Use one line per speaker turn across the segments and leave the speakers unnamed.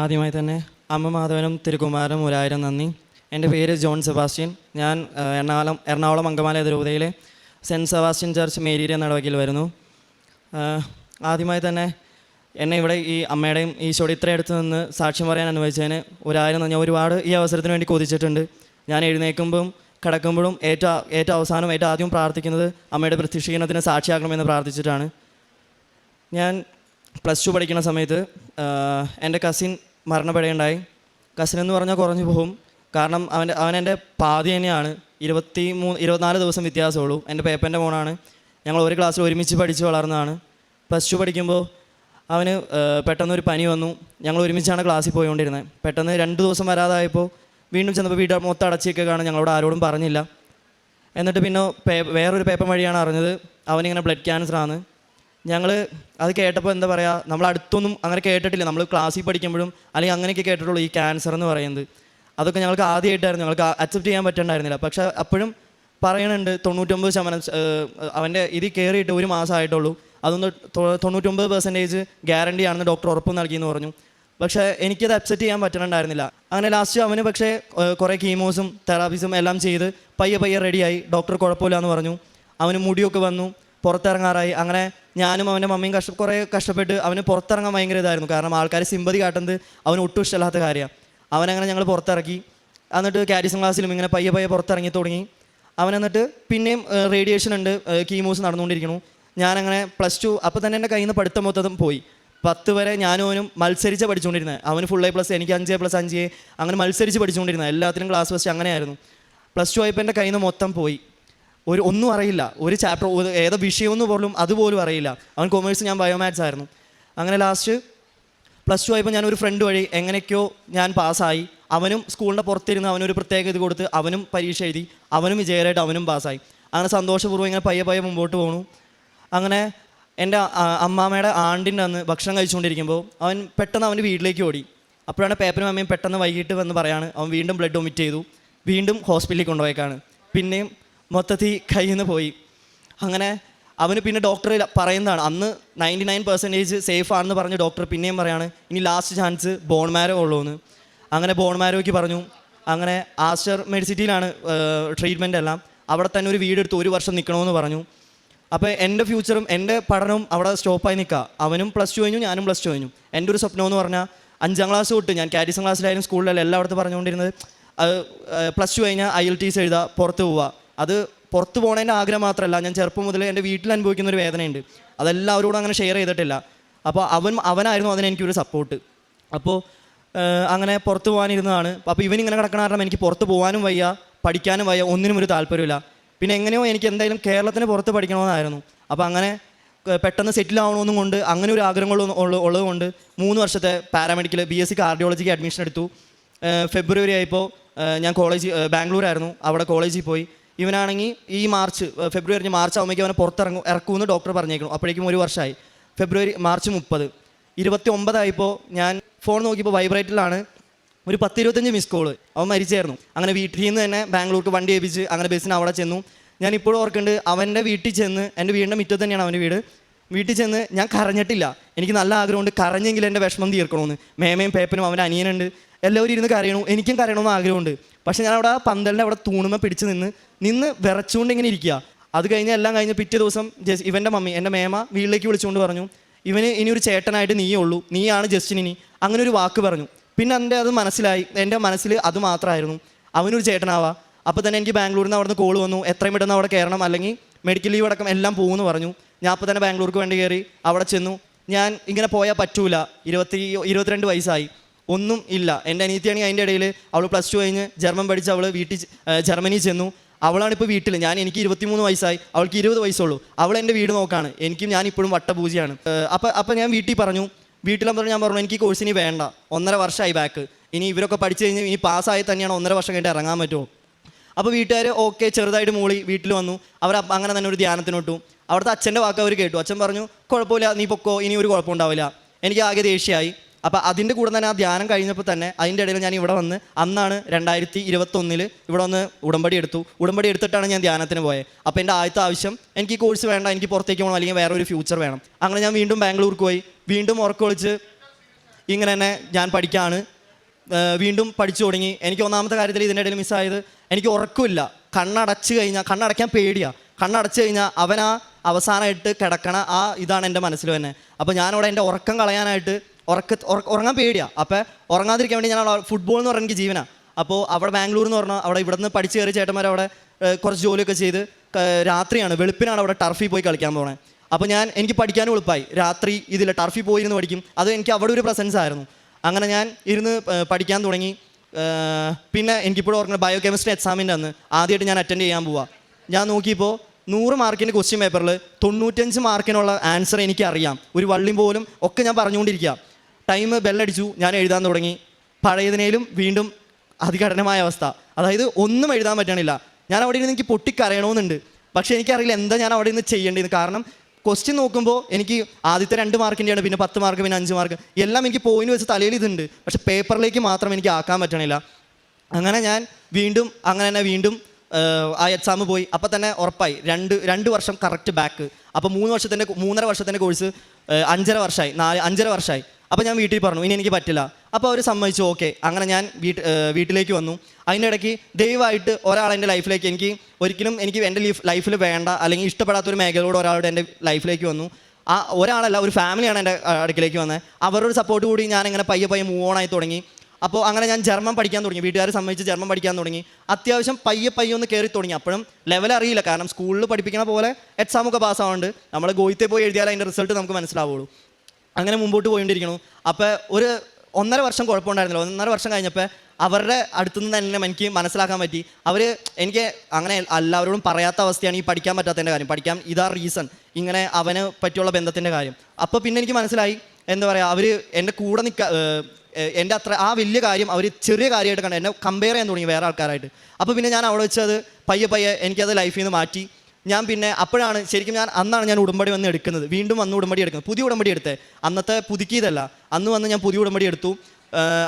ആദ്യമായി തന്നെ അമ്മ മാധവനും തിരുകുമാരനും ഒരായിരം നന്ദി. എന്റെ പേര് ജോൺ സെബാസ്റ്റ്യൻ. ഞാൻ എറണാകുളം എറണാകുളം അങ്കമാല എതിരൂതയിലെ സെന്റ് സെബാസ്റ്റ്യൻ ചർച്ച് മേരിയ നടവകിൽ വരുന്നു. ആദ്യമായി തന്നെ എന്നെ ഇവിടെ ഈ അമ്മയുടെയും ഈശോയുടെ ഇത്ര അടുത്ത് നിന്ന് സാക്ഷ്യം പറയാൻ അനുവദിച്ചതിന് ഒരായിരം നന്ദി. ഒരുപാട് ഈ അവസരത്തിന് വേണ്ടി കൊതിച്ചിട്ടുണ്ട്. ഞാൻ എഴുന്നേൽക്കുമ്പം കിടക്കുമ്പോഴും ഏറ്റവും ഏറ്റവും അവസാനം ഏറ്റവും ആദ്യം പ്രാർത്ഥിക്കുന്നത് അമ്മയുടെ പ്രത്യക്ഷീകരണത്തിന് സാക്ഷിയാക്കണമെന്ന് പ്രാർത്ഥിച്ചിട്ടാണ്. ഞാൻ പ്ലസ് ടു പഠിക്കുന്ന സമയത്ത് എന്റെ കസിൻ മരണപ്പെടുകയുണ്ടായി കസിൻ എന്ന് പറഞ്ഞാൽ കുറഞ്ഞു പോകും. കാരണം അവന്റെ അവൻ എന്റെ പാതി തന്നെയാണ്. ഇരുപത്തി മൂന്ന് ഇരുപത്തിനാല് ദിവസം വ്യത്യാസമുള്ളൂ. എന്റെ പേപ്പന്റെ മോണാണ് ഞങ്ങൾ ഒരു ക്ലാസ്സിൽ ഒരുമിച്ച് പഠിച്ച് വളർന്നതാണ്. പ്ലസ് ടു പഠിക്കുമ്പോൾ അവന് പെട്ടെന്ന് പെട്ടെന്നൊരു പനി വന്നു. ഞങ്ങൾ ഒരുമിച്ചാണ് ക്ലാസ്സിൽ പോയിക്കൊണ്ടിരുന്നത്. പെട്ടെന്ന് രണ്ട് ദിവസം വരാതായപ്പോൾ വീണ്ടും ചെന്നപ്പോൾ വീട്ടിൽ മൊത്തം അടച്ചിയൊക്കെ കാണാൻ ഞങ്ങളോട് ആരോടും പറഞ്ഞില്ല. എന്നിട്ട് പിന്നെ പേ വേറൊരു പേപ്പർ വഴിയാണ് അറിഞ്ഞത്. അവനിങ്ങനെ ബ്ലഡ് ക്യാൻസർ ആണ് ഞങ്ങൾ അത് കേട്ടപ്പോൾ എന്താ പറയുക നമ്മൾ അടുത്തൊന്നും അങ്ങനെ കേട്ടിട്ടില്ല. നമ്മൾ ക്ലാസ്സിൽ പഠിക്കുമ്പോഴും അല്ലെങ്കിൽ അങ്ങനെയൊക്കെ കേട്ടിട്ടുള്ളൂ ഈ ക്യാൻസർ എന്ന് പറയുന്നത്. അതൊക്കെ ഞങ്ങൾക്ക് ആദ്യമായിട്ടായിരുന്നു ഞങ്ങൾക്ക് അക്സെപ്റ്റ് ചെയ്യാൻ പറ്റണ്ടായിരുന്നില്ല. പക്ഷെ അപ്പോഴും പറയണുണ്ട് തൊണ്ണൂറ്റൊമ്പത് ശതമാനം അവന്റെ ഇത് കയറിയിട്ട് ഒരു മാസമായിട്ടുള്ളൂ അതൊന്ന് തൊണ്ണൂറ്റൊമ്പത് പെർസെന്റേജ് ഗ്യാരണ്ടി ആണെന്ന് ഡോക്ടർ ഉറപ്പ് നൽകിയെന്ന് പറഞ്ഞു. പക്ഷേ എനിക്കത് അക്സെപ്റ്റ് ചെയ്യാൻ പറ്റണുണ്ടായിരുന്നില്ല. അങ്ങനെ ലാസ്റ്റ് അവന് പക്ഷേ കുറേ കീമോസും തെറാപ്പീസും എല്ലാം ചെയ്ത് പയ്യെ പയ്യെ റെഡിയായി ഡോക്ടർ കുഴപ്പമില്ല എന്ന് പറഞ്ഞു. അവന് മുടിയൊക്കെ വന്നു. പുറത്തിറങ്ങാറായി. അങ്ങനെ ഞാനും അവന്റെ മമ്മിയും കഷ്ട കുറേ കഷ്ടപ്പെട്ട് അവന് പുറത്തിറങ്ങാൻ ഭയങ്കര ഇതായിരുന്നു. കാരണം ആൾക്കാർ സിമ്പതി കാട്ടുന്നത് അവന് ഒട്ടും ഇഷ്ടമില്ലാത്ത കാര്യമാണ്. അവനങ്ങനെ ഞങ്ങൾ പുറത്തിറക്കി. എന്നിട്ട് കാരിസം ക്ലാസ്സിലും ഇങ്ങനെ പയ്യെ പയ്യെ പുറത്തിറങ്ങി തുടങ്ങി. അവൻ എന്നിട്ട് പിന്നെയും റേഡിയേഷൻ ഉണ്ട് കീമോസ് നടന്നുകൊണ്ടിരിക്കുന്നു. ഞാനങ്ങനെ പ്ലസ് ടു അപ്പോൾ തന്നെ എന്റെ കയ്യിൽ നിന്ന് പഠിത്തം മൊത്തം പോയി. പത്ത് വരെ ഞാനും അവനും മത്സരിച്ച് പഠിച്ചുകൊണ്ടിരുന്നത്. അവന് ഫുൾ എ പ്ലസ് എനിക്ക് അഞ്ച് എ പ്ലസ് അഞ്ച് അങ്ങനെ മത്സരിച്ച് പഠിച്ചുകൊണ്ടിരുന്നത്. എല്ലാത്തിനും ക്ലാസ് ഫസ്റ്റ് അങ്ങനെയായിരുന്നു. പ്ലസ് ടു ആയപ്പോൾ എന്റെ കയ്യിൽ നിന്ന് മൊത്തം പോയി. ഒരു ഒന്നും അറിയില്ല. ഒരു ചാപ്റ്റർ ഏതോ വിഷയമെന്ന് പോലും അതുപോലും അറിയില്ല. അവൻ കൊമേഴ്സ് ഞാൻ ബയോമാത്സ് ആയിരുന്നു. അങ്ങനെ ലാസ്റ്റ് പ്ലസ് ടു ആയപ്പോൾ ഞാൻ ഒരു ഫ്രണ്ട് വഴി എങ്ങനെയൊക്കെയോ ഞാൻ പാസ്സായി. അവനും സ്കൂളിന്റെ പുറത്തിരുന്ന് അവനൊരു പ്രത്യേക ഇത് കൊടുത്ത് അവനും പരീക്ഷ എഴുതി അവനും വിജയകരമായിട്ട് അവനും പാസ്സായി. അങ്ങനെ സന്തോഷപൂർവം ഇങ്ങനെ പയ്യെ പയ്യെ മുമ്പോട്ട് പോകണു അങ്ങനെ എന്റെ അമ്മാമ്മയുടെ ആണ്ടിന്റെ അന്ന് ഭക്ഷണം കഴിച്ചുകൊണ്ടിരിക്കുമ്പോൾ അവൻ പെട്ടെന്ന് അവന്റെ വീട്ടിലേക്ക് ഓടി. അപ്പോഴാണ് പേപ്പറും അമ്മയും പെട്ടെന്ന് വൈകിട്ട് വന്ന് പറയാണ് അവൻ വീണ്ടും ബ്ലഡ് വൊമിറ്റ് ചെയ്തു. വീണ്ടും ഹോസ്പിറ്റലിൽ കൊണ്ടുപോയേക്കാണ്. പിന്നെയും മൊത്തത്തിൽ കയ്യിൽ നിന്ന് പോയി. അങ്ങനെ അവന് പിന്നെ ഡോക്ടർ പറയുന്നതാണ് അന്ന് നയന്റി നയൻ പെർസെന്റേജ് സേഫ് ആണെന്ന് പറഞ്ഞ് ഡോക്ടർ പിന്നെയും പറയാണ് ഇനി ലാസ്റ്റ് ചാൻസ് ബോൺ മാരോ ഉള്ളൂ എന്ന് അങ്ങനെ ബോൺ മാരോയ്ക്ക് പറഞ്ഞു. അങ്ങനെ ആസ്റ്റർ മെഡിസിറ്റിയിലാണ് ട്രീറ്റ്മെന്റ് എല്ലാം. അവിടെ തന്നെ ഒരു വീടെടുത്ത് ഒരു വർഷം നിൽക്കണമെന്ന് പറഞ്ഞു. അപ്പോൾ എന്റെ ഫ്യൂച്ചറും എന്റെ പഠനവും അവിടെ സ്റ്റോപ്പായി നിൽക്കുക അവനും പ്ലസ് ടു കഴിഞ്ഞു ഞാനും പ്ലസ് ടു കഴിഞ്ഞു. എന്റെ ഒരു സ്വപ്നം എന്ന് പറഞ്ഞാൽ അഞ്ചാം ക്ലാസ് തൊട്ട് ഞാൻ കാരിസം ക്ലാസ്സിലായാലും സ്കൂളിലായാലും എല്ലായിടത്തും പറഞ്ഞുകൊണ്ടിരുന്നത് പ്ലസ് ടു കഴിഞ്ഞാൽ ഐ എൽ ടി എസ് എഴുതുക പുറത്ത് പോവുക അത് പുറത്തു പോകണതിന്റെ ആഗ്രഹം മാത്രമല്ല ഞാൻ ചെറുപ്പം മുതൽ എന്റെ വീട്ടിൽ അനുഭവിക്കുന്ന ഒരു വേദനയുണ്ട്. അതെല്ലാവരോടും അങ്ങനെ ഷെയർ ചെയ്തിട്ടില്ല. അപ്പോൾ അവൻ അവനായിരുന്നു അതിന് എനിക്കൊരു സപ്പോർട്ട് അപ്പോൾ അങ്ങനെ പുറത്ത് പോകാനിരുന്നതാണ്. അപ്പോൾ ഇവനിങ്ങനെ കിടക്കണ കാരണം എനിക്ക് പുറത്ത് പോകാനും വയ്യ പഠിക്കാനും വയ്യ ഒന്നിനും ഒരു താല്പര്യമില്ല പിന്നെ എങ്ങനെയോ എനിക്ക് എന്തായാലും കേരളത്തിന് പുറത്ത് പഠിക്കണമെന്നായിരുന്നു. അപ്പോൾ അങ്ങനെ പെട്ടെന്ന് സെറ്റിൽ ആവണമെന്നും കൊണ്ട് അങ്ങനെ ഒരു ആഗ്രഹങ്ങളും ഉള്ളത് കൊണ്ട് മൂന്ന് വർഷത്തെ പാരാമെഡിക്കൽ ബി എസ് സി കാർഡിയോളജിക്ക് അഡ്മിഷൻ എടുത്തു. ഫെബ്രുവരി ആയപ്പോൾ ഞാൻ കോളേജ് ബാംഗ്ലൂരായിരുന്നു. അവിടെ കോളേജിൽ പോയി. ഇവനാണെങ്കിൽ ഈ മാർച്ച് ഫെബ്രുവരി മാർച്ച് ആകുമ്പോഴേക്കും അവനെ പുറത്തിറങ്ങും ഇറക്കുമെന്ന് ഡോക്ടർ പറഞ്ഞേക്കണം. അപ്പോഴേക്കും ഒരു വർഷമായി. ഫെബ്രുവരി മാർച്ച് മുപ്പത്. ഇരുപത്തി ഒമ്പതായപ്പോൾ ഞാൻ ഫോൺ നോക്കിയപ്പോൾ വൈബ്രേറ്റിലാണ് ഒരു പത്ത് ഇരുപത്തഞ്ച് മിസ് കോൾ. അവൻ മരിച്ചായിരുന്നു. അങ്ങനെ വീട്ടിൽ നിന്ന് തന്നെ ബാംഗ്ലൂർക്ക് വണ്ടി ഏൽപ്പിച്ച് അങ്ങനെ ബസ്സിന് അവിടെ ചെന്നു. ഞാൻ ഇപ്പോഴും ഓർക്കുന്നുണ്ട് അവന്റെ വീട്ടിൽ ചെന്ന് എന്റെ വീടിന്റെ മുറ്റത്ത് തന്നെയാണ് അവന്റെ വീട്. വീട്ടിൽ ചെന്ന് ഞാൻ കരഞ്ഞിട്ടില്ല. എനിക്ക് നല്ല ആഗ്രഹമുണ്ട് കരഞ്ഞെങ്കിൽ എന്റെ വിഷമം തീർക്കണമെന്ന്. മേമയും പേപ്പനും അവന്റെ അനിയനുണ്ട്. എല്ലാവരും ഇരുന്ന് കരയണു. എനിക്കും കരയണമെന്ന് ആഗ്രഹമുണ്ട്. പക്ഷെ ഞാൻ അവിടെ ആ പന്തലിന്റെ അവിടെ തൂണുമ പിടിച്ച് നിന്ന് നിന്ന് വിറച്ചുകൊണ്ട് ഇങ്ങനെ ഇരിക്കുക. അത് കഴിഞ്ഞ് എല്ലാം കഴിഞ്ഞ് പിറ്റേ ദിവസം ജസ് ഇവന്റെ മമ്മി എന്റെ മേമ വീട്ടിലേക്ക് വിളിച്ചുകൊണ്ട് പറഞ്ഞു ഇവന് ഇനി ഒരു ചേട്ടനായിട്ട് നീയേ ഉള്ളൂ. നീയാണ് ജസ്റ്റിൻ ഇനി. അങ്ങനെ ഒരു വാക്ക് പറഞ്ഞു. പിന്നെ എന്റെ അത് മനസ്സിലായി. എന്റെ മനസ്സിൽ അത് മാത്രമായിരുന്നു. അവനൊരു ചേട്ടനാവാ. അപ്പോൾ തന്നെ എനിക്ക് ബാംഗ്ലൂരിൽ നിന്ന് അവിടുന്ന് കോൾ വന്നു. എത്രയും പെട്ടെന്ന് അവിടെ കയറണം. അല്ലെങ്കിൽ മെഡിക്കൽ ലീവ് അടക്കം എല്ലാം പോകുമെന്ന് പറഞ്ഞു. ഞാൻ അപ്പോൾ തന്നെ ബാംഗ്ലൂർക്ക് വേണ്ടി കയറി അവിടെ ചെന്നു. ഞാൻ ഇങ്ങനെ പോയാൽ പറ്റൂല. ഇരുപത്തി ഇരുപത്തിരണ്ട് വയസ്സായി. ഒന്നും ഇല്ല. എന്റെ അനിയത്തിയാണെങ്കിൽ അതിന്റെ ഇടയിൽ അവൾ പ്ലസ് ടു കഴിഞ്ഞ് ജർമ്മൻ പഠിച്ച് അവൾ വീട്ടിൽ ജർമ്മനി ചെന്നു. അവളാണ് ഇപ്പോൾ വീട്ടിൽ. ഞാൻ എനിക്ക് ഇരുപത്തിമൂന്ന് വയസ്സായി. അവൾക്ക് ഇരുപത് വയസ്സുള്ളൂ. അവൾ എന്റെ വീട് നോക്കാണ്. എനിക്കും ഞാൻ ഇപ്പോഴും വട്ടപൂജയാണ്. അപ്പം അപ്പം ഞാൻ വീട്ടിൽ പറഞ്ഞു. വീട്ടിലും പറഞ്ഞു ഞാൻ പറഞ്ഞു എനിക്ക് ഈ കോഴ്സ് ഇനി വേണ്ട. ഒന്നര വർഷമായി ബാക്ക് ഇനി ഇവരൊക്കെ പഠിച്ചു കഴിഞ്ഞ് ഇനി പാസ്സായി തന്നെയാണ് ഒന്നര വർഷം കഴിഞ്ഞിട്ട് ഇറങ്ങാൻ പറ്റുമോ അപ്പോൾ വീട്ടുകാർ ഓക്കെ. ചെറുതായിട്ട് മൂളി വീട്ടിൽ വന്നു. അവർ അങ്ങനെ തന്നെ ഒരു ധ്യാനത്തിനോട്ടു. അവിടുത്തെ അച്ഛന്റെ വാക്ക് അവർ കേട്ടു. അച്ഛൻ പറഞ്ഞു കുഴപ്പമില്ല. നീ പൊക്കോ. ഇനി ഒരു കുഴപ്പമുണ്ടാവില്ല എനിക്ക് ആകെ ദേഷ്യമായി. അപ്പോൾ അതിന്റെ കൂടെ തന്നെ ആ ധ്യാനം കഴിഞ്ഞപ്പോൾ തന്നെ അതിന്റെ ഇടയിൽ ഞാൻ ഇവിടെ വന്ന് അന്നാണ് രണ്ടായിരത്തി ഇരുപത്തൊന്നിൽ ഇവിടെ വന്ന് ഉടമ്പടി എടുത്തു. ഉടമ്പടി എടുത്തിട്ടാണ് ഞാൻ ധ്യാനത്തിന് പോയത് അപ്പോൾ എന്റെ ആദ്യത്തെ ആവശ്യം എനിക്ക് ഈ കോഴ്സ് വേണ്ട എനിക്ക് പുറത്തേക്ക് പോകണം അല്ലെങ്കിൽ വേറെ ഒരു ഫ്യൂച്ചർ വേണം. അങ്ങനെ ഞാൻ വീണ്ടും ബാംഗ്ലൂർക്ക് പോയി. വീണ്ടും ഉറക്കൊളിച്ച് ഇങ്ങനെ തന്നെ ഞാൻ പഠിക്കുകയാണ് വീണ്ടും പഠിച്ചു തുടങ്ങി. എനിക്ക് ഒന്നാമത്തെ കാര്യത്തിൽ ഇതിന്റെ ഇടയിൽ മിസ്സായത് എനിക്ക് ഉറക്കമില്ല. കണ്ണടച്ചു കഴിഞ്ഞാൽ കണ്ണടയ്ക്കാൻ പേടിയാണ് കണ്ണടച്ചു കഴിഞ്ഞാൽ അവൻ ആ അവസാനമായിട്ട് കിടക്കണ ആ ഇതാണ് എന്റെ മനസ്സിൽ തന്നെ അപ്പോൾ ഞാനവിടെ എന്റെ ഉറക്കം കളയാനായിട്ട് ഉറക്ക ഉറങ്ങാൻ പേടിയാ. അപ്പോൾ ഉറങ്ങാതിരിക്കാൻ വേണ്ടി ഞാൻ ഫുട്ബോൾ എന്ന് പറഞ്ഞ എനിക്ക് ജീവനാണ് അപ്പോൾ അവിടെ ബാംഗ്ലൂർ എന്ന് പറഞ്ഞാൽ അവിടെ ഇവിടുന്ന് പഠിച്ച് കയറി ചേട്ടന്മാർ അവിടെ കുറച്ച് ജോലിയൊക്കെ ചെയ്ത് രാത്രിയാണ് വെളുപ്പിനാണ് അവിടെ ടർഫിൽ പോയി കളിക്കാൻ പോണേ. അപ്പോൾ ഞാൻ എനിക്ക് പഠിക്കാനും എളുപ്പമായി രാത്രി ഇതിൽ ടർഫിൽ പോയിരുന്ന് പഠിക്കും. അത് എനിക്ക് അവിടെ ഒരു പ്രസൻസ് ആയിരുന്നു. അങ്ങനെ ഞാൻ ഇരുന്ന് പഠിക്കാൻ തുടങ്ങി. പിന്നെ എനിക്കിപ്പോഴും ഓർക്കുന്നത് ബയോ കെമിസ്ട്രി എക്സാമിന്റെ അന്ന്. ആദ്യമായിട്ട് ഞാൻ അറ്റൻഡ് ചെയ്യാൻ പോവാ. ഞാൻ നോക്കിയപ്പോൾ നൂറ് മാർക്കിന്റെ ക്വസ്റ്റ്യൻ പേപ്പറിൽ തൊണ്ണൂറ്റഞ്ച് മാർക്കിനുള്ള ആൻസർ എനിക്കറിയാം. ഒരു വള്ളിയും പോലും ഒക്കെ ഞാൻ പറഞ്ഞുകൊണ്ടിരിക്കുക ടൈം ബെല്ലടിച്ചു ഞാൻ എഴുതാൻ തുടങ്ങി. പഴയതിനേലും വീണ്ടും അതികഠിനമായ അവസ്ഥ. അതായത് ഒന്നും എഴുതാൻ പറ്റണില്ല. ഞാൻ അവിടെ ഇരുന്ന് എനിക്ക് പൊട്ടിക്കരയണമെന്നുണ്ട് പക്ഷേ എനിക്കറിയില്ല എന്താ ഞാൻ അവിടെ നിന്ന് ചെയ്യേണ്ടത്. കാരണം ക്വസ്റ്റ്യൻ നോക്കുമ്പോൾ എനിക്ക് ആദ്യത്തെ രണ്ട് മാർക്കിന്റെയാണ് പിന്നെ പത്ത് മാർക്ക് പിന്നെ അഞ്ച് മാർക്ക് എല്ലാം എനിക്ക് പോയിന്റ് വെച്ച് തലയിൽ ഇതുണ്ട്. പക്ഷെ പേപ്പറിലേക്ക് മാത്രം എനിക്ക് ആക്കാൻ പറ്റണില്ല. അങ്ങനെ ഞാൻ വീണ്ടും അങ്ങനെ തന്നെ വീണ്ടും ആ എക്സാം പോയി. അപ്പം തന്നെ ഉറപ്പായി. രണ്ട് രണ്ട് വർഷം കറക്റ്റ് ബാക്ക് അപ്പോൾ മൂന്ന് വർഷത്തിന്റെ മൂന്നര വർഷത്തിന്റെ കോഴ്സ് അഞ്ചര വർഷമായി നാല് അഞ്ചര വർഷമായി അപ്പോൾ ഞാൻ വീട്ടിൽ പറഞ്ഞു ഇനി എനിക്ക് പറ്റില്ല. അപ്പോൾ അവർ സമ്മതിച്ചു ഓക്കെ. അങ്ങനെ ഞാൻ വീട്ട് വീട്ടിലേക്ക് വന്നു. അതിന്റെ ഇടയ്ക്ക് ദയവായിട്ട് ഒരാൾ എന്റെ ലൈഫിലേക്ക് എനിക്ക് ഒരിക്കലും എനിക്ക് എന്റെ ലീഫ് ലൈഫിൽ വേണ്ട അല്ലെങ്കിൽ ഇഷ്ടപ്പെടാത്ത ഒരു മേഖലയോട് ഒരാളുടെ എന്റെ ലൈഫിലേക്ക് വന്നു. ആ ഒരാളല്ല ഒരു ഫാമിലിയാണ് എന്റെ അടുക്കിലേക്ക് വന്നത് അവരുടെ സപ്പോർട്ട് കൂടി ഞാൻ ഇങ്ങനെ പയ്യെ പയ്യെ മൂവ് ഓൺ ആയി തുടങ്ങി. അപ്പോൾ അങ്ങനെ ഞാൻ ജർമ്മൻ പഠിക്കാൻ തുടങ്ങി. വീട്ടുകാരെ സമ്മതിച്ച് ജർമ്മൻ പഠിക്കാൻ തുടങ്ങി. അത്യാവശ്യം പയ്യെ പയ്യെ ഒന്ന് കയറി തുടങ്ങി. അപ്പോഴും ലെവൽ അറിയില്ല. കാരണം സ്കൂളിൽ പഠിപ്പിക്കണ പോലെ എക്സാമൊക്കെ പാസ്സാവുന്നുണ്ട് നമ്മൾ ഗോയിത്തെ പോയി എഴുതിയാൽ അതിന്റെ റിസൾട്ട് നമുക്ക് മനസ്സിലാവുള്ളൂ. അങ്ങനെ മുമ്പോട്ട് പോയിക്കൊണ്ടിരിക്കണു അപ്പോൾ ഒരു ഒന്നര വർഷം കുഴപ്പമുണ്ടായിരുന്നില്ല. ഒന്നര വർഷം കഴിഞ്ഞപ്പോൾ അവരുടെ അടുത്തുനിന്ന് തന്നെ എനിക്ക് മനസ്സിലാക്കാൻ പറ്റി. അവർ എനിക്ക് അങ്ങനെ എല്ലാവരോടും പറയാത്ത അവസ്ഥയാണ് ഈ പഠിക്കാൻ പറ്റാത്തതിന്റെ കാര്യം. പഠിക്കാൻ ഇതാ റീസൺ ഇങ്ങനെ അവന് പറ്റിയുള്ള ബന്ധത്തിന്റെ കാര്യം. അപ്പോൾ പിന്നെ എനിക്ക് മനസ്സിലായി. എന്താ പറയുക അവർ എന്റെ കൂടെ നിൽക്കുക എന്റെ അത്ര ആ വലിയ കാര്യം അവർ ചെറിയ കാര്യമായിട്ട് കണ്ട് എന്നെ കമ്പയർ ചെയ്യാൻ തുടങ്ങി വേറെ ആൾക്കാരായിട്ട്. അപ്പോൾ പിന്നെ ഞാൻ അവിടെ വെച്ചത് പയ്യെ പയ്യെ എനിക്കത് ലൈഫിൽ നിന്ന് മാറ്റി. ഞാൻ പിന്നെ അപ്പോഴാണ് ശരിക്കും ഞാൻ അന്നാണ് ഞാൻ ഉടമ്പടി വന്ന് എടുക്കുന്നത്. വീണ്ടും വന്ന് ഉടമ്പടി എടുക്കുന്നത്. പുതിയ ഉടമ്പടി എടുത്തേ. അന്നത്തെ പുതുക്കിയതല്ല. അന്ന് വന്ന് ഞാൻ പുതിയ ഉടമ്പടി എടുത്തു.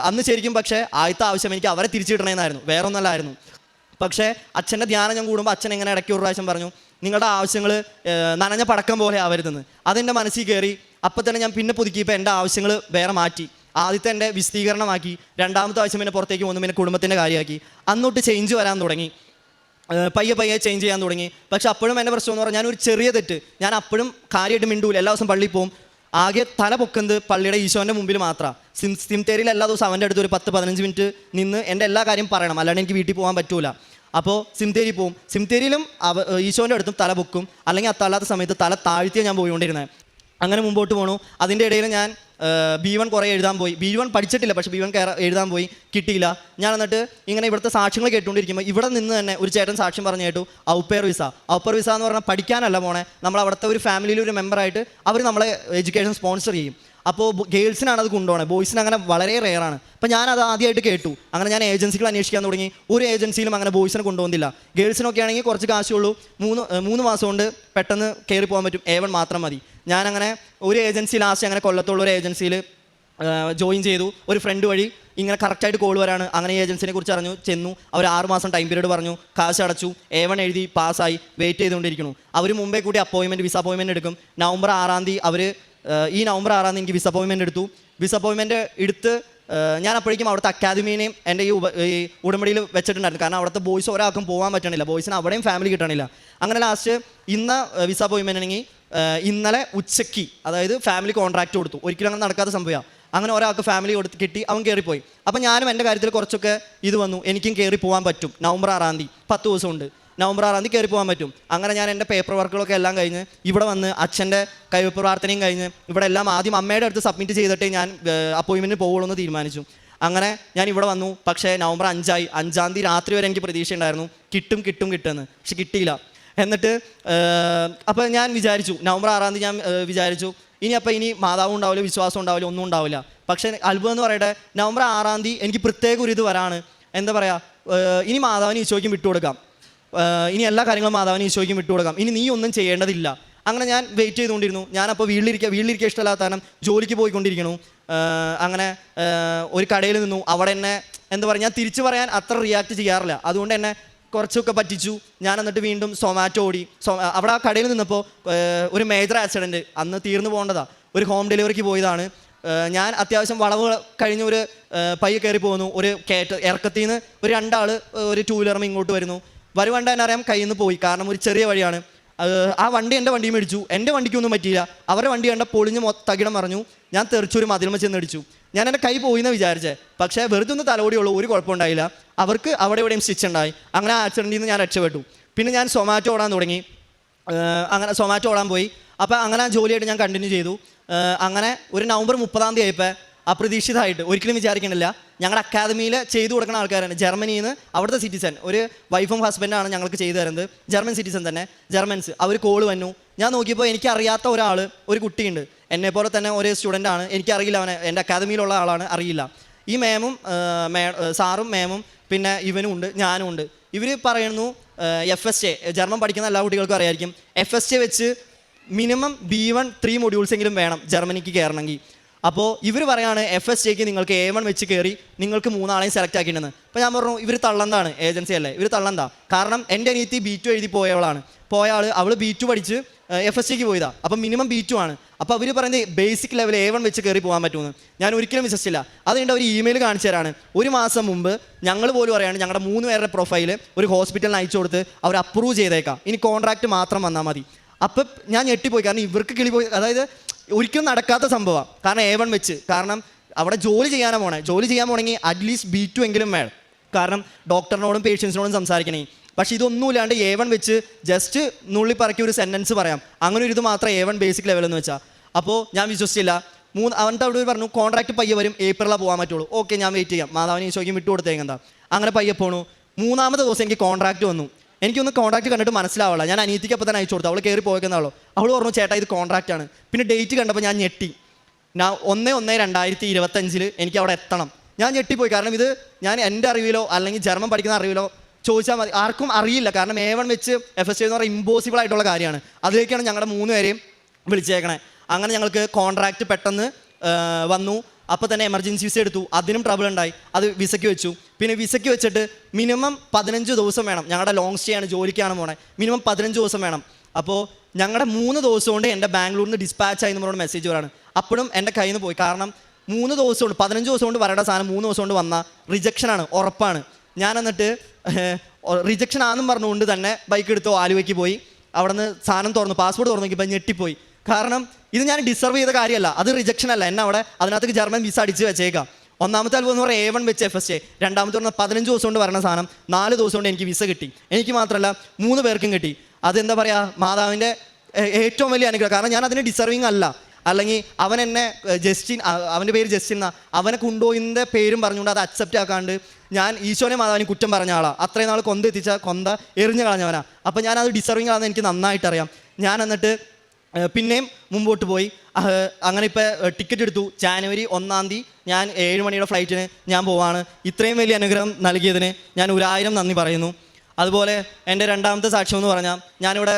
അന്ന് ശരിക്കും പക്ഷേ ആദ്യത്തെ ആവശ്യം എനിക്ക് അവരെ തിരിച്ചു കിട്ടണമെന്നായിരുന്നു വേറെ ഒന്നല്ലായിരുന്നു പക്ഷേ അച്ഛന്റെ ധ്യാനം ഞാൻ കൂടുമ്പോൾ അച്ഛൻ എങ്ങനെ ഇടയ്ക്ക് ഒരു പ്രാവശ്യം പറഞ്ഞു നിങ്ങളുടെ ആവശ്യങ്ങൾ നനഞ്ഞ പടക്കം പോലെ ആവരുതെന്ന്. അതെന്റെ മനസ്സിൽ കയറി. അപ്പം തന്നെ ഞാൻ പിന്നെ പുതുക്കിയപ്പോൾ എന്റെ ആവശ്യങ്ങൾ വേറെ മാറ്റി. ആദ്യത്തെ എന്റെ വിശദീകരണമാക്കി രണ്ടാമത്തെ ആവശ്യം പിന്നെ പുറത്തേക്ക് വന്നു പിന്നെ കുടുംബത്തിന്റെ കാര്യമാക്കി. അന്നോട്ട് ചേഞ്ച് വരാൻ തുടങ്ങി. പയ്യെ പയ്യെ ചേഞ്ച് ചെയ്യാൻ തുടങ്ങി. പക്ഷെ അപ്പോഴും എന്റെ പ്രശ്നം എന്ന് പറഞ്ഞാൽ ഒരു ചെറിയ തെറ്റ്. ഞാൻ അപ്പോഴും കാര്യമായിട്ട് മിണ്ടൂല. എല്ലാ ദിവസം പള്ളിയിൽ പോകും. ആകെ തല പൊക്കുന്നത് പള്ളിയുടെ ഈശോന്റെ മുമ്പിൽ മാത്രമാണ് സിം സിംതേരിയിൽ എല്ലാ ദിവസവും അവന്റെ അടുത്ത് ഒരു പത്ത് പതിനഞ്ച് മിനിറ്റ് നിന്ന് എന്റെ എല്ലാ കാര്യം പറയണം. അല്ലാണ്ട് എനിക്ക് വീട്ടിൽ പോകാൻ പറ്റൂല. അപ്പോൾ സിംതേരി പോവും സിംതേരിയിലും അവ ഈശോന്റെ അടുത്തും തല പൊക്കും. അല്ലെങ്കിൽ അത്തല്ലാത്ത സമയത്ത് തല താഴ്ത്തിയാണ് ഞാൻ പോയിക്കൊണ്ടിരുന്നത്. അങ്ങനെ മുമ്പോട്ട് പോകണു അതിന്റെ ഇടയിൽ ഞാൻ ബി വൺ കുറേ എഴുതാൻ പോയി. ബി വൺ പഠിച്ചിട്ടില്ല പക്ഷേ ബി വൺ എഴുതാൻ പോയി. കിട്ടിയില്ല. ഞാൻ എന്നിട്ട് ഇങ്ങനെ ഇവിടുത്തെ സാക്ഷ്യങ്ങൾ കേട്ടുകൊണ്ടിരിക്കുമ്പോൾ ഇവിടെ നിന്ന് തന്നെ ഒരു ചേട്ടൻ സാക്ഷ്യം പറഞ്ഞു കേട്ടു ഔപ്പേർ വിസ. ഔപ്പർ വിസ എന്ന് പറഞ്ഞാൽ പഠിക്കാനല്ല പോണേ നമ്മൾ അവിടുത്തെ ഒരു ഫാമിലിയിൽ ഒരു മെമ്പറായിട്ട് അവർ നമ്മളെ എഡ്യൂക്കേഷൻ സ്പോൺസർ ചെയ്യും. അപ്പോൾ ഗേൾസിനാണ് അത് കൊണ്ടുപോകണത് ബോയ്സിന് അങ്ങനെ വളരെ റെയറാണ്. അപ്പോൾ ഞാൻ അത് ആദ്യമായിട്ട് കേട്ടു. അങ്ങനെ ഞാൻ ഏജൻസികൾ അന്വേഷിക്കാൻ തുടങ്ങി. ഒരു ഏജൻസിയിലും അങ്ങനെ ബോയ്സിനെ കൊണ്ടുപോകുന്നില്ല. ഗേൾസിനൊക്കെ ആണെങ്കിൽ കുറച്ച് കാശുള്ളൂ മൂന്ന് മൂന്ന് മാസം കൊണ്ട് പെട്ടെന്ന് കയറി പോകാൻ പറ്റും. ഏവൺ മാത്രം മതി. ഞാനങ്ങനെ ഒരു ഏജൻസി ലാസ്റ്റ് അങ്ങനെ കൊല്ലത്തുള്ള ഒരു ഏജൻസിയിൽ ജോയിൻ ചെയ്തു. ഒരു ഫ്രണ്ട് വഴി ഇങ്ങനെ കറക്റ്റായിട്ട് കോൾ വരാണ്. അങ്ങനെ ഏജൻസിനെ കുറിച്ച് അറിഞ്ഞു. ചെന്നു. അവർ ആറുമാസം ടൈം പീരീഡ് പറഞ്ഞു. കാശ് അടച്ചു. എ വൺ എഴുതി പാസ്സായി വെയിറ്റ് ചെയ്തുകൊണ്ടിരിക്കുന്നു. അവർ മുമ്പേ കൂടി അപ്പോയിൻമെന്റ് വിസ അപ്പോയിൻമെന്റ് എടുക്കും. നവംബർ ആറാം തീയതി അവർ ഈ നവംബർ ആറാം എനിക്ക് വിസ അപ്പോയിൻമെന്റ് എടുത്തു. വിസ അപ്പോയിൻമെന്റ് എടുത്ത് ഞാൻ അപ്പോഴേക്കും അവിടുത്തെ അക്കാദമീനെയും എന്റെ ഈ ഈ ഉടമ്പടിയിൽ വെച്ചിട്ടുണ്ടായിരുന്നു. കാരണം അവിടുത്തെ ബോയ്സ് ഒരാൾക്കും പോകാൻ പറ്റണില്ല. ബോയ്സിന് അവിടെയും ഫാമിലി കിട്ടണില്ല. അങ്ങനെ ലാസ്റ്റ് ഇന്ന് വിസ അപ്പോയിൻമെന്റ് ആണെങ്കിൽ ഇന്നലെ ഉച്ചയ്ക്ക് അതായത് ഫാമിലി കോൺട്രാക്ട് കൊടുത്തു. ഒരിക്കലും അങ്ങനെ നടക്കാത്ത സംഭവമാണ് അങ്ങനെ ഒരാൾക്ക് ഫാമിലി കൊടുത്ത് കിട്ടി അവൻ കയറിപ്പോയി അപ്പം ഞാനും എന്റെ കാര്യത്തിൽ കുറച്ചൊക്കെ ഇത് വന്നു. എനിക്കും കയറി പോകാൻ പറ്റും. നവംബർ ആറാം തീയതി പത്ത് ദിവസമുണ്ട്. നവംബർ ആറാം തീയതി കയറി പോകാൻ പറ്റും. അങ്ങനെ ഞാൻ എന്റെ പേപ്പർ വർക്കുകളൊക്കെ എല്ലാം കഴിഞ്ഞ് ഇവിടെ വന്ന് അച്ഛന്റെ കൈവപ്പ് പ്രാർത്ഥനയും കഴിഞ്ഞ് ഇവിടെ എല്ലാം ആദ്യം അമ്മയുടെ അടുത്ത് സബ്മിറ്റ് ചെയ്തിട്ടേ ഞാൻ അപ്പോയിൻമെന്റ് പോകുള്ളൂ എന്ന് തീരുമാനിച്ചു. അങ്ങനെ ഞാൻ ഇവിടെ വന്നു. പക്ഷേ നവംബർ അഞ്ചായി. അഞ്ചാം തീയതി രാത്രി വരെ എനിക്ക് പ്രതീക്ഷയുണ്ടായിരുന്നു കിട്ടും കിട്ടും കിട്ടുമെന്ന്. പക്ഷെ കിട്ടിയില്ല. എന്നിട്ട് അപ്പോൾ ഞാൻ വിചാരിച്ചു. നവംബർ ആറാം തീയതി ഞാൻ വിചാരിച്ചു. ഇനി അപ്പോൾ ഇനി മാതാവും ഉണ്ടാവില്ല വിശ്വാസം ഉണ്ടാവില്ല ഒന്നും ഉണ്ടാവില്ല. പക്ഷേ അത്ഭുതം എന്ന് പറയട്ടെ നവംബർ ആറാം തീയതി എനിക്ക് പ്രത്യേക ഒരു ഇത് വരാണ്. എന്താ പറയുക? ഇനി മാതാവിന് ഈശോയ്ക്കും വിട്ടുകൊടുക്കാം. ഇനി എല്ലാ കാര്യങ്ങളും മാതാവിന് ഈശോയ്ക്കും വിട്ടുകൊടുക്കാം ഇനി നീ ഒന്നും ചെയ്യേണ്ടതില്ല. അങ്ങനെ ഞാൻ വെയിറ്റ് ചെയ്തുകൊണ്ടിരുന്നു. ഞാനപ്പോൾ വീട്ടിലിരിക്കുക വീട്ടിലിരിക്കുക ഇഷ്ടമല്ലാത്ത കാരണം ജോലിക്ക് പോയിക്കൊണ്ടിരിക്കണു അങ്ങനെ ഒരു കടയിൽ നിന്നു. അവിടെ എന്നെ എന്താ പറയുക ഞാൻ തിരിച്ചു പറയാൻ അത്ര റിയാക്ട് ചെയ്യാറില്ല. അതുകൊണ്ട് എന്നെ കുറച്ചൊക്കെ പറ്റിച്ചു. ഞാൻ എന്നിട്ട് വീണ്ടും സൊമാറ്റോ ഓടി. അവിടെ ആ കടയിൽ നിന്നപ്പോൾ ഒരു മേജർ ആക്സിഡന്റ് അന്ന് തീർന്നു പോകേണ്ടതാണ് ഒരു ഹോം ഡെലിവറിക്ക് പോയതാണ്.
ഞാൻ അത്യാവശ്യം വളവ് കഴിഞ്ഞ് ഒരു പയ്യെ കയറി പോകുന്നു ഒരു കേറ്റ് ഇറക്കത്തിൽ നിന്ന് ഒരു രണ്ടാൾ ഒരു ടൂ വീലറും ഇങ്ങോട്ട് വരുന്നു. വരുവണ്ട എന്നറിയാം കയ്യിൽ നിന്ന് പോയി. കാരണം ഒരു ചെറിയ വഴിയാണ്. ആ വണ്ടി എന്റെ വണ്ടിയും മേടിച്ചു എന്റെ വണ്ടിക്കൊന്നും പറ്റിയില്ല. അവരുടെ വണ്ടി കണ്ട പൊളിഞ്ഞ് തകിടം പറഞ്ഞു ഞാൻ തെറിച്ചൊരു മതിലുമ ചെന്ന് അടിച്ചു ഞാൻ എന്റെ കൈ പോയി എന്ന് വിചാരിച്ചേ. പക്ഷേ വെറുതെ ഒന്ന് തലോടിയുള്ളൂ. ഒരു കുഴപ്പമുണ്ടായില്ല. അവർക്ക് അവിടെ എവിടെയും സ്റ്റിച്ച് ഉണ്ടായി. അങ്ങനെ ആക്സിഡന്റിൽ നിന്ന് ഞാൻ രക്ഷപ്പെട്ടു. പിന്നെ ഞാൻ സൊമാറ്റോ ഓടാൻ തുടങ്ങി. അങ്ങനെ സൊമാറ്റോ ഓടാൻ പോയി. അപ്പോൾ അങ്ങനെ ആ ജോലിയായിട്ട് ഞാൻ കണ്ടിന്യൂ ചെയ്തു. അങ്ങനെ ഒരു നവംബർ മുപ്പതാം തീയതി ആയപ്പോൾ അപ്രതീക്ഷിതമായിട്ട്. ഒരിക്കലും വിചാരിക്കണില്ല. ഞങ്ങളുടെ അക്കാദമിയിൽ ചെയ്തു കൊടുക്കുന്ന ആൾക്കാരാണ് ജർമ്മനിയിൽ നിന്ന് അവിടുത്തെ സിറ്റിസൺ ഒരു വൈഫും ഹസ്ബൻഡാണ് ഞങ്ങൾക്ക് ചെയ്തു തരുന്നത്. ജർമ്മൻ സിറ്റിസൺ തന്നെ. ജർമ്മൻസ് അവർ കോൾ വന്നു. ഞാൻ നോക്കിയപ്പോൾ എനിക്കറിയാത്ത ഒരാൾ ഒരു കുട്ടിയുണ്ട്. എന്നെ പോലെ തന്നെ ഒരേ സ്റ്റുഡന്റ് ആണ്. എനിക്കറിയില്ല അവനെ. എന്റെ അക്കാദമിയിലുള്ള ആളാണ്. അറിയില്ല. ഈ മാമും മേ സാറും മാമും പിന്നെ ഇവനും ഉണ്ട്. ഞാനും ഉണ്ട്. ഇവർ പറയുന്നു എഫ് എസ് എ ജർമ്മൻ പഠിക്കുന്ന എല്ലാ കുട്ടികൾക്കും അറിയായിരിക്കും. എഫ് എസ് എ വെച്ച് minimum B one three modules എങ്കിലും വേണം ജർമ്മനിക്ക് കയറണമെങ്കിൽ അപ്പോൾ ഇവർ പറയാണ് എഫ് എസ് ജിക്ക് നിങ്ങൾക്ക് എ വൺ വെച്ച് കയറി നിങ്ങൾക്ക് മൂന്നാളെയും സെലക്ട് ആക്കിയിട്ടുണ്ടെന്ന് അപ്പോൾ ഞാൻ പറഞ്ഞു ഇവർ തള്ളന്താണ് ഏജൻസി അല്ലേ? ഇവർ തള്ളന്താ? കാരണം എന്റെ അനിയത്തി ബി ടു എഴുതി പോയവളാണ്. പോയ ആൾ അവൾ ബി ടു പഠിച്ച് എഫ് എസ് സിക്ക് പോയതാ. അപ്പം മിനിമം ബി ടു ആണ്. അപ്പോൾ അവർ പറയുന്നത് ബേസിക് ലെവൽ എ വൺ വെച്ച് കയറി പോകാൻ പറ്റുമെന്ന് ഞാൻ ഒരിക്കലും വിശ്വസിച്ചില്ല. അതുകൊണ്ട് അവർ ഇമെയിൽ കാണിച്ചു തരാണ്. ഒരു മാസം മുമ്പ് ഞങ്ങൾ പോലും പറയാണ് ഞങ്ങളുടെ മൂന്ന് പേരുടെ പ്രൊഫൈൽ ഒരു ഹോസ്പിറ്റലിന് അയച്ചു കൊടുത്ത് അവർ അപ്രൂവ് ചെയ്തേക്കാം. ഇനി കോൺട്രാക്ട് മാത്രം വന്നാൽ മതി. അപ്പം ഞാൻ ഞെട്ടിപ്പോയി. കാരണം ഇവർക്ക് കിളി പോയി അതായത് ഒരിക്കലും നടക്കാത്ത സംഭവമാണ് കാരണം എ വൺ വെച്ച്. കാരണം അവിടെ ജോലി ചെയ്യാനാണ് പോണേ. ജോലി ചെയ്യാൻ പോണെങ്കിൽ അറ്റ്ലീസ്റ്റ് ബി ടു എങ്കിലും വേണം. കാരണം ഡോക്ടറിനോടും പേഷ്യൻസിനോടും സംസാരിക്കണേ. പക്ഷേ ഇതൊന്നുമില്ലാണ്ട് എ വൺ വെച്ച് ജസ്റ്റ് നുള്ളിപ്പറക്കി ഒരു സെന്റൻസ് പറയാം. അങ്ങനെ ഒരു ഇത് മാത്രം എ വൺ ബേസിക് ലെവൽ എന്ന് വെച്ചാൽ അപ്പോൾ ഞാൻ വിശ്വസിച്ചില്ല. മൂന്ന് അവന്റെ അവിടെ പറഞ്ഞു കോൺട്രാക്ട് പയ്യെ വരും ഏപ്രിലാണ് പോകാൻ പറ്റുള്ളൂ. ഓക്കെ ഞാൻ വെയിറ്റ് ചെയ്യാം. മാതാവിനെ ഈശോയ്ക്കും വിട്ടു കൊടുത്തേക്കെന്താ അങ്ങനെ പയ്യെ പോണു. മൂന്നാമത്തെ ദിവസം എനിക്ക് കോൺട്രാക്ട് വന്നു. എനിക്കൊന്ന് കോൺട്രാക്ട് കണ്ടിട്ട് മനസ്സിലാവില്ല ഞാൻ അനിയത്തിക്ക് അപ്പോൾ തന്നെ അയച്ചു കൊടുത്തു. അവൾ കയറി പോയേക്കുന്നാളോ അവൾ പറഞ്ഞു ചേട്ടാ ഇത് കോൺട്രാക്റ്റ് ആണ്. പിന്നെ ഡേറ്റ് കണ്ടപ്പോൾ ഞാൻ ഞെട്ടി. ഞാൻ ഒന്ന് ഒന്ന് രണ്ടായിരത്തി ഇരുപത്തഞ്ചിൽ എനിക്ക് അവിടെ എത്തണം. ഞാൻ ഞെട്ടിപ്പോയി. കാരണം ഇത് ഞാൻ എന്റെ അറിവിലോ അല്ലെങ്കിൽ ജർമ്മൻ പഠിക്കുന്ന അറിവിലോ ചോദിച്ചാൽ മതി. ആർക്കും അറിയില്ല. കാരണം എ വൺ വെച്ച് എഫ് എസ് എന്ന് പറഞ്ഞാൽ ഇമ്പോസിബിൾ ആയിട്ടുള്ള കാര്യമാണ്. അതിലേക്കാണ് ഞങ്ങളുടെ മൂന്ന് പേരെയും വിളിച്ചേക്കണേ. അങ്ങനെ ഞങ്ങൾക്ക് കോൺട്രാക്റ്റ് പെട്ടെന്ന് വന്നു. അപ്പോൾ തന്നെ എമർജൻസി വിസ എടുത്തു. അതിനും ട്രബിൾ ഉണ്ടായി. അത് വിസയ്ക്ക് വെച്ചു. പിന്നെ വിസയ്ക്ക് വെച്ചിട്ട് മിനിമം പതിനഞ്ച് ദിവസം വേണം. ഞങ്ങളുടെ ലോങ് സ്റ്റേ ആണ് ജോലിക്കാണ് പോണേ മിനിമം പതിനഞ്ച് ദിവസം വേണം. അപ്പോൾ ഞങ്ങളുടെ മൂന്ന് ദിവസം കൊണ്ട് എന്റെ ബാംഗ്ലൂരിൽ നിന്ന് ഡിസ്പാച്ച് ആയി നമ്മളോട് മെസ്സേജ് വരാണ്. അപ്പോഴും എന്റെ കയ്യിൽ നിന്ന് പോയി. കാരണം മൂന്ന് ദിവസം കൊണ്ട് പതിനഞ്ച് ദിവസം കൊണ്ട് വരേണ്ട സാധനം മൂന്ന് ദിവസം കൊണ്ട് വന്ന റിജക്ഷനാണ് ഉറപ്പാണ്. ഞാൻ എന്നിട്ട് റിജക്ഷൻ ആണെന്നും പറഞ്ഞുകൊണ്ട് തന്നെ ബൈക്ക് എടുത്തോ ആലുവയ്ക്ക് പോയി. അവിടെ നിന്ന് സാധനം തുറന്നു. പാസ്പോർട്ട് തുറന്നു നോക്കിയപ്പോൾ ഞെട്ടിപ്പോയി. കാരണം ഇത് ഞാൻ ഡിസർവ് ചെയ്ത കാര്യമല്ല. അത് റിജക്ഷൻ അല്ല. എന്നെ അവിടെ അതിനകത്തേക്ക് ജർമ്മൻ വിസ അടിച്ച് വെച്ചേക്കാം. ഒന്നാമത്തെ അത്ഭുതം എന്ന് പറഞ്ഞാൽ എ വൺ വെച്ച് എഫ് എസ് എ രണ്ടാമത്തെ പറഞ്ഞാൽ പതിനഞ്ച് ദിവസം കൊണ്ട് വരണ സാധനം. നാല് ദിവസം കൊണ്ട് എനിക്ക് വിസ കിട്ടി. എനിക്ക് മാത്രമല്ല മൂന്ന് പേർക്കും കിട്ടി. അതെന്താ പറയുക മാതാവിന്റെ ഏറ്റവും വലിയ അനുഗ്രഹം. കാരണം ഞാൻ അതിന് ഡിസർവിങ് അല്ല. അല്ലെങ്കിൽ അവൻ എന്നെ ജസ്റ്റിൻ അവന്റെ പേര് ജസ്റ്റിൻ എന്നാ. അവനെ കൊണ്ടുപോയിന്റെ പേരും പറഞ്ഞുകൊണ്ട് അത് അക്സെപ്റ്റ് ആക്കാണ്ട് ഞാൻ ഈശോനെ മാതാവിന് കുറ്റം പറഞ്ഞ ആളാണ് അത്രയും നാൾ കൊന്ത എത്തിച്ച കൊന്ത എറിഞ്ഞു കളഞ്ഞവനാണ് അപ്പോൾ ഞാൻ അത് ഡിസർവിങ് ആണെന്ന് എനിക്ക് നന്നായിട്ട് അറിയാം ഞാൻ എന്നിട്ട് പിന്നെയും മുമ്പോട്ട് പോയി. അങ്ങനെ ഇപ്പോൾ ടിക്കറ്റ് എടുത്തു. ജാനുവരി ഒന്നാം തീയതി ഞാൻ ഏഴ് മണിയുടെ ഫ്ലൈറ്റിന് ഞാൻ പോവാണ്. ഇത്രയും വലിയ അനുഗ്രഹം നൽകിയതിന് ഞാൻ ഒരായിരം നന്ദി പറയുന്നു. അതുപോലെ എന്റെ രണ്ടാമത്തെ സാക്ഷ്യം എന്ന് പറഞ്ഞാൽ ഞാനിവിടെ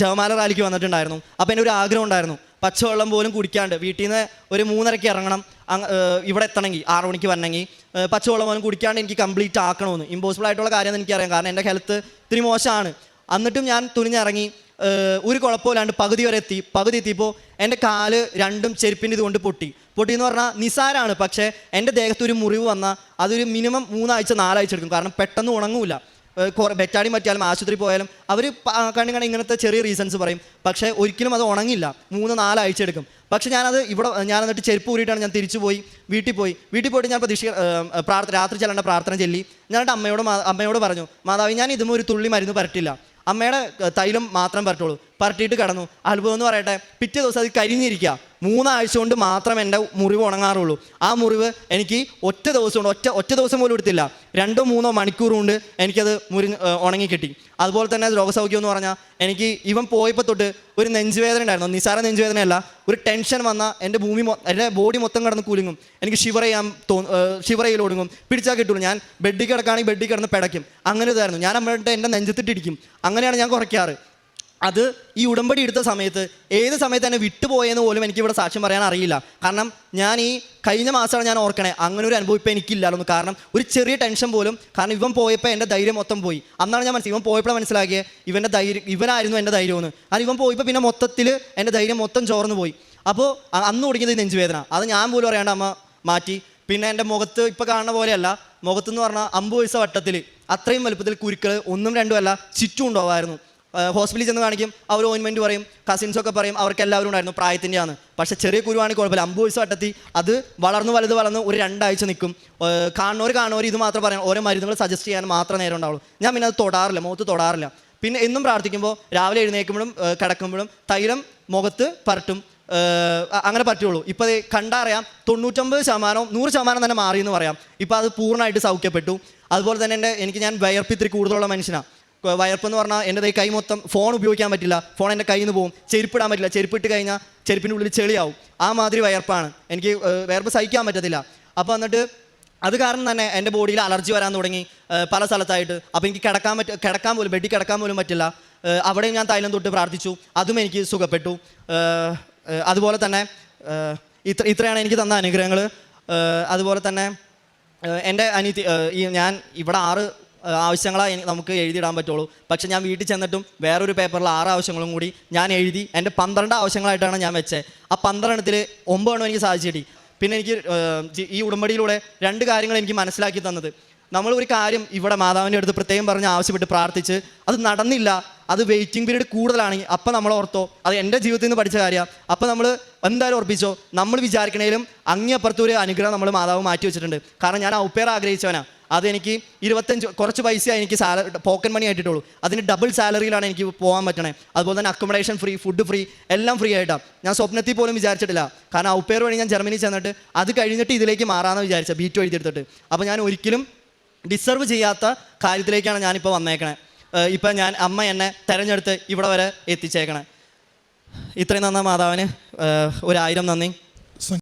ജവമാല റാലിക്ക് വന്നിട്ടുണ്ടായിരുന്നു. അപ്പോൾ എന്റെ ഒരു ആഗ്രഹം ഉണ്ടായിരുന്നു. പച്ചവെള്ളം പോലും കുടിക്കാണ്ട് വീട്ടിൽ നിന്ന് ഒരു മൂന്നരയ്ക്ക് ഇറങ്ങണം. ഇവിടെ എത്തണമെങ്കിൽ ആറു മണിക്ക് വരണമെങ്കിൽ പച്ചവെള്ളം പോലും കുടിക്കാണ്ട് എനിക്ക് കംപ്ലീറ്റ് ആക്കണമെന്ന് ഇമ്പോസിബിൾ ആയിട്ടുള്ള കാര്യം എനിക്കറിയാം. കാരണം എന്റെ ഹെൽത്ത് ഇത്തിരി മോശമാണ്. എന്നിട്ടും ഞാൻ തുനിഞ്ഞിറങ്ങി. ഒരു കുഴപ്പമില്ലാണ്ട് പകുതി വരെ എത്തി. പകുതി എത്തിയപ്പോൾ എന്റെ കാൽ രണ്ടും ചെരുപ്പിന്റെ ഇതുകൊണ്ട് പൊട്ടി. പൊട്ടി എന്ന് പറഞ്ഞാൽ നിസാരാണ് പക്ഷേ എന്റെ ദേഹത്ത് ഒരു മുറിവ് വന്നാൽ അതൊരു മിനിമം മൂന്നാഴ്ച നാലാഴ്ച എടുക്കും. കാരണം പെട്ടെന്ന് ഉണങ്ങൂല. കുറേ ബെറ്റാടി പറ്റിയാലും ആശുപത്രി പോയാലും അവർ കണ്ണി ഇങ്ങനത്തെ ചെറിയ റീസൺസ് പറയും. പക്ഷേ ഒരിക്കലും അത് ഉണങ്ങില്ല. മൂന്ന് നാലാഴ്ച എടുക്കും. പക്ഷെ ഞാനത് ഇവിടെ ഞാൻ എന്നിട്ട് ചെരുപ്പ് ഊരിയിട്ടാണ് ഞാൻ തിരിച്ചു പോയി വീട്ടിൽ പോയി. വീട്ടിൽ പോയിട്ട് ഞാൻ പ്രതീക്ഷ പ്രാർത്ഥന രാത്രി ചെല്ലേണ്ട പ്രാർത്ഥന ചെല്ലി. ഞാൻ അമ്മയോട് അമ്മയോട് പറഞ്ഞു മാതാവി ഞാൻ ഇതും ഒരു തുള്ളി മരുന്ന് പരട്ടില്ല. അമ്മയുടെ തൈലം മാത്രം പരട്ടുള്ളൂ. പരട്ടിയിട്ട് കിടന്നു. അത്ഭുതം എന്ന് പറയട്ടെ പിറ്റേ ദിവസം അത് കരിഞ്ഞിരിക്കുക. മൂന്നാഴ്ച കൊണ്ട് മാത്രം എന്റെ മുറിവ് ഉണങ്ങാറുള്ളൂ. ആ മുറിവ് എനിക്ക് ഒറ്റ ദിവസം കൊണ്ട് ഒറ്റ ഒറ്റ ദിവസം പോലും എടുത്തില്ല. രണ്ടോ മൂന്നോ മണിക്കൂർ കൊണ്ട് എനിക്കത് മുറി ഉണങ്ങിക്കിട്ടി ഉണങ്ങി കിട്ടി. അതുപോലെ തന്നെ രോഗസൗഖ്യം എന്ന് പറഞ്ഞാൽ എനിക്ക് ഇവൻ പോയപ്പോൾ തൊട്ട് ഒരു നെഞ്ചുവേദന ഉണ്ടായിരുന്നു. നിസാര നെഞ്ചുവേദനയല്ല ഒരു ടെൻഷൻ വന്ന എന്റെ ഭൂമി എന്റെ ബോഡി മൊത്തം കിടന്ന് കുലുങ്ങും. എനിക്ക് ഷിവർ ചെയ്യാൻ തോന്നും ഷിവർ ചെയ്യൽ ഒടുങ്ങും. പിടിച്ചാൽ കിട്ടുള്ളൂ ഞാൻ ബെഡിൽ കിടക്കുകയാണെങ്കിൽ ബെഡിൽ കിടന്ന് പിടയ്ക്കും. അങ്ങനെ ഇതായിരുന്നു. ഞാൻ അമ്മയുടെ എന്റെ നെഞ്ചത്തിട്ടിരിക്കും. അങ്ങനെയാണ് ഞാൻ കുറയ്ക്കാറ്. അത് ഈ ഉടമ്പടി എടുത്ത സമയത്ത് ഏത് സമയത്ത് എന്നെ വിട്ടുപോയെന്ന് പോലും എനിക്കിവിടെ സാക്ഷ്യം പറയാൻ അറിയില്ല. കാരണം ഞാൻ ഈ കഴിഞ്ഞ മാസമാണ് ഞാൻ ഓർക്കണേ. അങ്ങനെ ഒരു അനുഭവം ഇപ്പോൾ എനിക്കില്ലായിരുന്നു. കാരണം ഒരു ചെറിയ ടെൻഷൻ പോലും. കാരണം ഇവൻ പോയപ്പോൾ എന്റെ ധൈര്യം മൊത്തം പോയി. അന്നാണ് ഞാൻ മനസ്സിലായി ഇവൻ പോയപ്പോൾ മനസ്സിലാക്കിയത് ഇവന്റെ ധൈര്യം ഇവനായിരുന്നു എന്റെ ധൈര്യമെന്ന്. കാരണം ഇവൻ പോയപ്പോൾ പിന്നെ മൊത്തത്തിൽ എന്റെ ധൈര്യം മൊത്തം ചോർന്നു പോയി. അപ്പോൾ അന്ന് തുടങ്ങിയത് നെഞ്ചുവേദന. അത് ഞാൻ പോലും അറിയാണ്ട് അമ്മ മാറ്റി. പിന്നെ എന്റെ മുഖത്ത് ഇപ്പോൾ കാണുന്ന പോലെയല്ല. മുഖത്തെന്ന് പറഞ്ഞാൽ അമ്പത് വയസ്സ വട്ടത്തിൽ അത്രയും വലുപ്പത്തിൽ കുരുക്കൾ ഒന്നും രണ്ടുമല്ല ചുറ്റും ഉണ്ടാവായിരുന്നു. ഹോസ്പിറ്റലിൽ ചെന്ന് കാണിക്കും അവർ ഓയിൻമെന്റ് പറയും കസിൻസൊക്കെ പറയും അവർക്ക് എല്ലാവരും ഉണ്ടായിരുന്നു പ്രായത്തിന്റെയാണ് പക്ഷേ ചെറിയ കുരുവാണെങ്കിൽ കുഴപ്പമില്ല. അമ്പത് വയസ്സ് വട്ടത്തി അത് വളർന്ന് വലുത് വളർന്ന് ഒരു രണ്ടാഴ്ച നിൽക്കും. കാണുന്നവർ കാണുന്നവർ ഇത് മാത്രം പറയാം. ഓരോ മരുന്നുകൾ സജസ്റ്റ് ചെയ്യാൻ മാത്രം നേരം ഉണ്ടാവുള്ളൂ. ഞാൻ പിന്നെ അത് തൊടാറില്ല മുഖത്ത് തൊടാറില്ല. പിന്നെ എന്നും പ്രാർത്ഥിക്കുമ്പോൾ രാവിലെ എഴുന്നേൽക്കുമ്പോഴും കിടക്കുമ്പോഴും തൈലം മുഖത്ത് പരട്ടും. അങ്ങനെ പറ്റുള്ളൂ. ഇപ്പോൾ കണ്ടറിയാം തൊണ്ണൂറ്റൊമ്പത് ശതമാനം നൂറ് ശതമാനം തന്നെ മാറിയെന്ന് പറയാം. ഇപ്പോൾ അത് പൂർണമായിട്ട് സൗഖ്യപ്പെട്ടു. അതുപോലെ തന്നെ എന്റെ എനിക്ക് ഞാൻ വയർപ്പ് ഇത്തിരി കൂടുതലുള്ള മനുഷ്യനാണ് കൊ- വയർപ്പ് എന്ന് പറഞ്ഞാൽ എന്റെ കൈ മൊത്തം ഫോൺ ഉപയോഗിക്കാൻ പറ്റില്ല. ഫോൺ എന്റെ കയ്യിൽ നിന്ന് പോകും ചെരുപ്പിടാൻ പറ്റില്ല. ചെരുപ്പിട്ട് കഴിഞ്ഞാൽ ചെരുപ്പിന്റെ ഉള്ളിൽ ചെളിയാവും. ആ മാതിരി വയർപ്പാണ്. എനിക്ക് വയർപ്പ് സഹിക്കാൻ പറ്റത്തില്ല. അപ്പോൾ എന്നിട്ട് അത് കാരണം തന്നെ എന്റെ ബോഡിയിൽ അലർജി വരാൻ തുടങ്ങി. പല സ്ഥലത്തായിട്ട്. അപ്പോൾ എനിക്ക് കിടക്കാൻ പറ്റ കിടക്കാൻ പോലും ബെഡിൽ കിടക്കാൻ പോലും പറ്റില്ല. അവിടെയും ഞാൻ തൈലം തൊട്ട് പ്രാർത്ഥിച്ചു. അതും എനിക്ക് സുഖപ്പെട്ടു. അതുപോലെ തന്നെ ഇത്ര ഇത്രയാണ് എനിക്ക് തന്ന അനുഗ്രഹങ്ങൾ അതുപോലെ തന്നെ എന്റെ അനിയത്തി ഈ ഞാൻ ഇവിടെ ആറ് ആവശ്യങ്ങളാണ് നമുക്ക് എഴുതിയിടാൻ പറ്റുള്ളൂ. പക്ഷേ ഞാൻ വീട്ടിൽ ചെന്നിട്ടും വേറൊരു പേപ്പറിൽ ആറ് ആവശ്യങ്ങളും കൂടി ഞാൻ എഴുതി എന്റെ പന്ത്രണ്ട് ആവശ്യങ്ങളായിട്ടാണ് ഞാൻ വെച്ചത് ആ പന്ത്രണ്ടത്തിൽ ഒമ്പതെണ്ണം എനിക്ക് സാധിച്ചു കിട്ടി. പിന്നെ എനിക്ക് ഈ ഉടമ്പടിയിലൂടെ രണ്ട് കാര്യങ്ങൾ എനിക്ക് മനസ്സിലാക്കി തന്നത്. നമ്മൾ ഒരു കാര്യം ഇവിടെ മാതാവിന്റെ അടുത്ത് പ്രത്യേകം പറഞ്ഞ് ആവശ്യപ്പെട്ട് പ്രാർത്ഥിച്ച് അത് നടന്നില്ല അത് വെയിറ്റിംഗ് പീരീഡ് കൂടുതലാണെങ്കിൽ അപ്പം നമ്മൾ ഓർത്തോ അത് എന്റെ ജീവിതത്തിൽ നിന്ന് പഠിച്ച കാര്യമാണ് അപ്പം നമ്മൾ എന്തായാലും ഉറപ്പിച്ചോ നമ്മൾ വിചാരിക്കണേലും അങ്ങേ അപ്പുറത്തൊരു അനുഗ്രഹം നമ്മൾ മാതാവ് മാറ്റി വെച്ചിട്ടുണ്ട്. കാരണം ഞാൻ ഔപ്പേർ ആഗ്രഹിച്ചവനാണ് അതെനിക്ക് ഇരുപത്തഞ്ച് കുറച്ച് പൈസ എനിക്ക് സാലറി പോക്കറ്റ് മണി ആയിട്ടുള്ളൂ അതിന് ഡബിൾ സാലറിയിലാണ് എനിക്ക് പോകാൻ പറ്റണേ. അതുപോലെ തന്നെ അക്കോമഡേഷൻ ഫ്രീ ഫുഡ് ഫ്രീ എല്ലാം ഫ്രീ ആയിട്ടാണ് ഞാൻ സ്വപ്നത്തിൽ പോലും വിചാരിച്ചിട്ടില്ല. കാരണം ഔപ്പേർ വഴി ഞാൻ ജർമ്മനി ചെന്നിട്ട് അത് കഴിഞ്ഞിട്ട് ഇതിലേക്ക് മാറാമെന്ന് വിചാരിച്ചത് ബി ടു എഴുതിയെടുത്തിട്ട്. അപ്പോൾ ഞാൻ ഒരിക്കലും ഡിസർവ് ചെയ്യാത്ത കാര്യത്തിലേക്കാണ് ഞാനിപ്പോൾ വന്നേക്കണേ. ഇപ്പം ഞാൻ അമ്മ എന്നെ തെരഞ്ഞെടുത്ത് ഇവിടെ വരെ എത്തിച്ചേക്കണേ. ഇത്രയും നന്ന മാതാവിന്. ഒരായിരം നന്ദി.